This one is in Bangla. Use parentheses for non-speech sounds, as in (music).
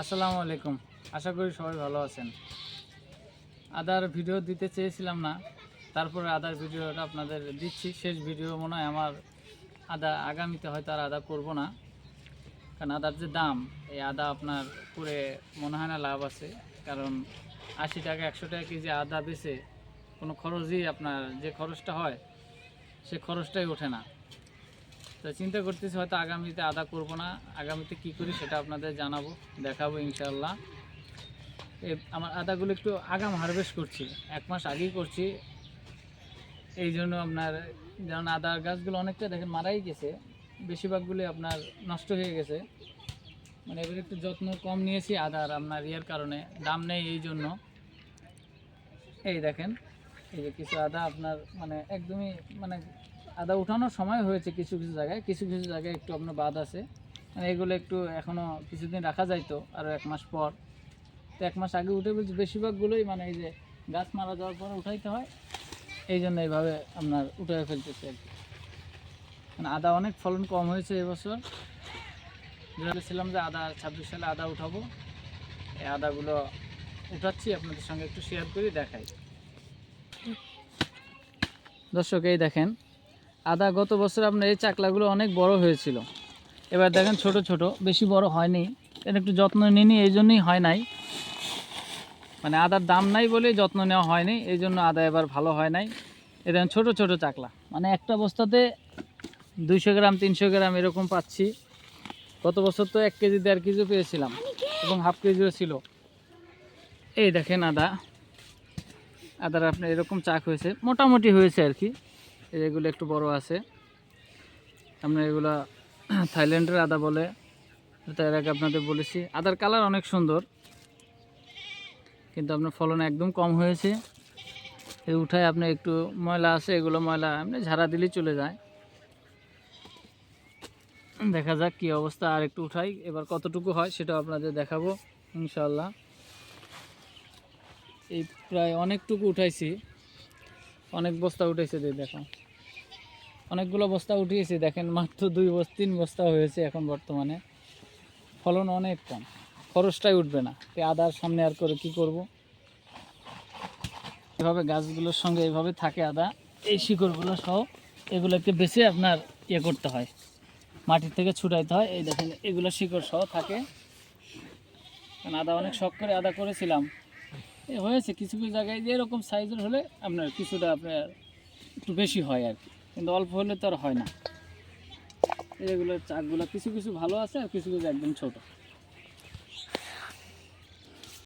আসসালামু আলাইকুম। আশা করি সবাই ভালো আছেন। আদার ভিডিও দিতে চেয়েছিলাম না, তারপরে আদার ভিডিওটা আপনাদের দিচ্ছি। শেষ ভিডিও মনে হয় আমার আদা আগামীতে হয়তো আর আদা করব না। কারণ আদার যে দাম, এই আদা আপনার করে মনে হয় না লাভ আছে। কারণ আশি টাকা, একশো টাকা কেজি আদা বেচে কোনো খরচই আপনার যে খরচটা হয়, সে খরচটাই ওঠে না। তো চিন্তা করতেছি হয়তো আগামীতে আদা করব না। আগামীতে কি করি সেটা আপনাদের জানাব, দেখাবো ইনশাল্লাহ আমার আদাগুলো একটু আগাম হারভেস্ট করছি, এক মাস আগেই করছি। এই জন্য আপনার, যেমন আদার গাছগুলো অনেকটা দেখেন মারাই গেছে বেশিরভাগগুলি আপনার নষ্ট হয়ে গেছে। মানে এবার একটু যত্ন কম নিয়েছি আদার আপনার ইয়ের কারণে, দাম নেই এই জন্য। এই দেখেন, এই যে কিছু আদা আপনার মানে একদমই মানে আদা উঠানোর সময় হয়েছে কিছু কিছু জায়গায়। কিছু কিছু জায়গায় একটু আপনার বাদ আছে। মানে এগুলো একটু এখনও কিছুদিন রাখা যাইতো আরও এক মাস পর। তো এক মাস আগে উঠে বলছি বেশিরভাগগুলোই মানে এই যে গাছ মারা যাওয়ার পরে উঠাইতে হয়। এই জন্য এইভাবে আপনার উঠে ফেলতেছে আর কি। মানে আদা অনেক ফলন কম হয়েছে এবছর। ভেবেছিলাম যে আদা, ছাব্বিশ সালে আদা উঠাবো। এই আদাগুলো উঠাচ্ছি, আপনাদের সঙ্গে একটু শেয়ার করি, দেখাই। দর্শক, এই দেখেন আদা গত বছর আপনার এই চাকলাগুলো অনেক বড় হয়েছিল। এবার দেখেন ছোট ছোট, বেশি বড় হয়নি। এর একটু যত্ন নিনি, এই জন্যই হয় নাই। মানে আদার দাম নাই বলে যত্ন নেওয়া হয়নি, এই জন্য আদা এবার ভালো হয় নাই। এ দেখেন ছোটো ছোটো চাকলা। মানে একটা বস্তাতে দুইশো গ্রাম, তিনশো গ্রাম এরকম পাচ্ছি। গত বছর তো এক কেজি, দেড় কেজিও পেয়েছিলাম এবং হাফ কেজিও ছিল। এই দেখেন আদা। আদার আপনার এরকম চাক হয়েছে, মোটামুটি হয়েছে আর কি। এগুলো একটু বড় আছে। আপনার এগুলা (clears throat) থাইল্যান্ডের আদা বলে তার আগে আপনাদের বলেছি। আদার কালার অনেক সুন্দর, কিন্তু আপনার ফলন একদম কম হয়েছে। এই উঠায় আপনি একটু ময়লা আছে, এগুলো ময়লা আপনি ঝাড়া দিলেই চলে যায়। দেখা যাক কি অবস্থা, আর একটু উঠাই, এবার কতটুকু হয় সেটাও আপনাদের দেখাবো ইনশাল্লাহ এই প্রায় অনেকটুকু উঠাইছি। অনেক বস্তা উঠেছে দিয়ে দেখো। অনেকগুলো বস্তা উঠিয়েছি, দেখেন মাত্র দুই বস্তা, তিন বস্তা হয়েছে এখন বর্তমানে। ফলন অনেক কম, খরচটাই উঠবে না। আদার সামনে আর করে কি করব? এভাবে গাছগুলোর সঙ্গে এভাবে থাকে আদা, এই শিকড়গুলো সহ এগুলোকে বেছে আপনার ইয়ে করতে হয়, মাটির থেকে ছুটাইতে হয়। এই দেখেন, এগুলো শিকড় সহ থাকে। কারণ আদা অনেক শখ করে আদা করেছিলাম। হয়েছে কিছু কিছু জায়গায় এরকম সাইজের হলে আপনার কিছুটা আপনার একটু বেশি হয় আর কি। কিন্তু অল্প হলে তো আর হয় না। এগুলো চাকগুলো কিছু কিছু ভালো আছে আর কিছু কিছু একদম ছোট।